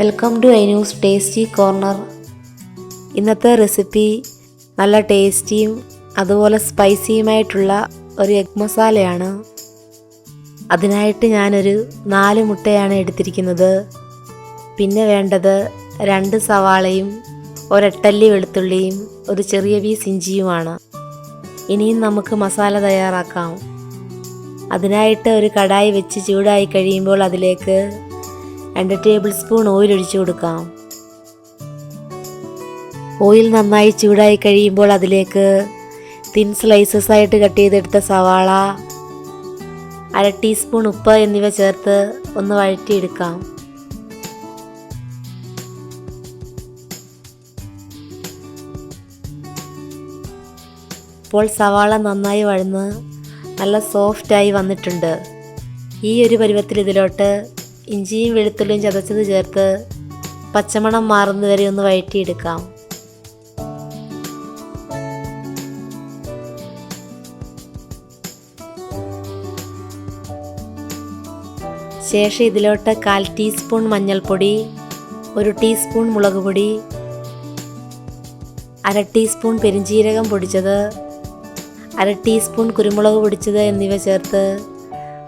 Welcome to iNews tasty corner ഇന്നത്തെ recipe നല്ല ടേസ്റ്റിയും അതുപോലെ സ്പൈസിയുമായിട്ടുള്ള ഒരു എഗ് മസാലയാണ്. അതിനായിട്ട് ഞാനൊരു നാല് മുട്ടയാണ് എടുത്തിരിക്കുന്നത്. പിന്നെ വേണ്ടത് രണ്ട് സവാളയും ഒരെട്ടല്ലി വെളുത്തുള്ളിയും ഒരു ചെറിയ പീസ് ഇഞ്ചിയുമാണ്. ഇനിയും നമുക്ക് മസാല തയ്യാറാക്കാം. അതിനായിട്ട് ഒരു കടായി വെച്ച് ചൂടായി കഴിയുമ്പോൾ അതിലേക്ക് രണ്ട് ടേബിൾ സ്പൂൺ ഓയിൽ ഒഴിച്ചു കൊടുക്കാം. ഓയിൽ നന്നായി ചൂടായി കഴിയുമ്പോൾ അതിലേക്ക് തിൻ സ്ലൈസസ് ആയിട്ട് കട്ട് ചെയ്തെടുത്ത സവാള അര ടീസ്പൂൺ ഉപ്പ് എന്നിവ ചേർത്ത് ഒന്ന് വഴറ്റിയെടുക്കാം. ഇപ്പോൾ സവാള നന്നായി വഴന്ന് നല്ല സോഫ്റ്റായി വന്നിട്ടുണ്ട്. ഈ ഒരു പരുവത്തിൽ ഇതിലോട്ട് ഇഞ്ചിയും വെളുത്തുള്ളിയും ചതച്ചത് ചേർത്ത് പച്ചമണം മാറുന്നവരെ ഒന്ന് വഴറ്റിയെടുക്കാം. ശേഷം ഇതിലോട്ട് കാൽ ടീസ്പൂൺ മഞ്ഞൾപ്പൊടി ഒരു ടീസ്പൂൺ മുളക് പൊടി അര ടീസ്പൂൺ പെരിഞ്ചീരകം പൊടിച്ചത് അര ടീസ്പൂൺ കുരുമുളക് പൊടിച്ചത് എന്നിവ ചേർത്ത്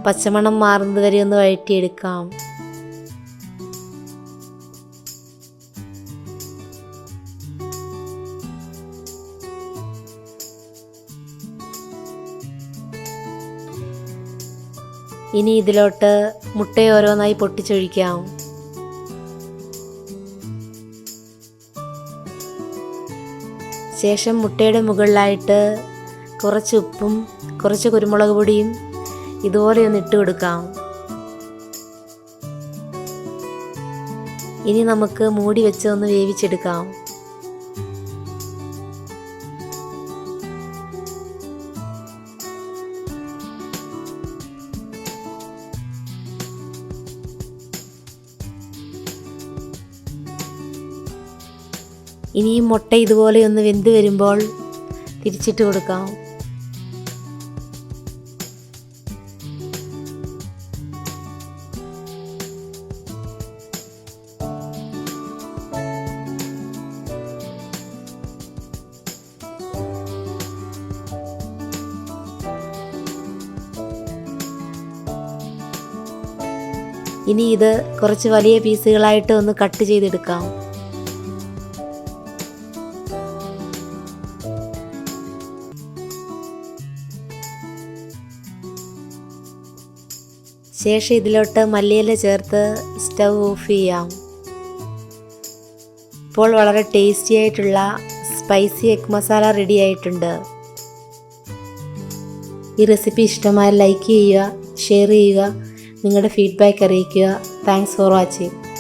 പച്ചമണം മാറുന്നത് വരെ ഒന്ന് വഴറ്റിയെടുക്കാം. ഇനി ഇതിലോട്ട് മുട്ട ഓരോന്നായി പൊട്ടിച്ചൊഴിക്കാം. ശേഷം മുട്ടയുടെ മുകളിലായിട്ട് കുറച്ച് ഉപ്പും കുറച്ച് കുരുമുളക് പൊടിയും ഇതുപോലെ ഒന്ന് ഇട്ട് കൊടുക്കാം. ഇനി നമുക്ക് മൂടി വെച്ച് ഒന്ന് വേവിച്ചെടുക്കാം. ഇനിയും മുട്ട ഇതുപോലെ ഒന്ന് വെന്ത് വരുമ്പോൾ തിരിച്ചിട്ട് കൊടുക്കാം. ഇനി ഇത് കുറച്ച് വലിയ പീസുകളായിട്ട് ഒന്ന് കട്ട് ചെയ്തെടുക്കാം. ശേഷം ഇതിലോട്ട് മല്ലിയില ചേർത്ത് സ്റ്റവ് ഓഫ് ചെയ്യാം. ഇപ്പോൾ വളരെ ടേസ്റ്റി ആയിട്ടുള്ള സ്പൈസി എഗ് മസാല റെഡി ആയിട്ടുണ്ട്. ഈ റെസിപ്പി ഇഷ്ടമായ ലൈക്ക് ചെയ്യുക ഷെയർ ചെയ്യുക നിങ്ങളുടെ ഫീഡ്ബാക്ക് അറിയിക്കുക. Thanks for watching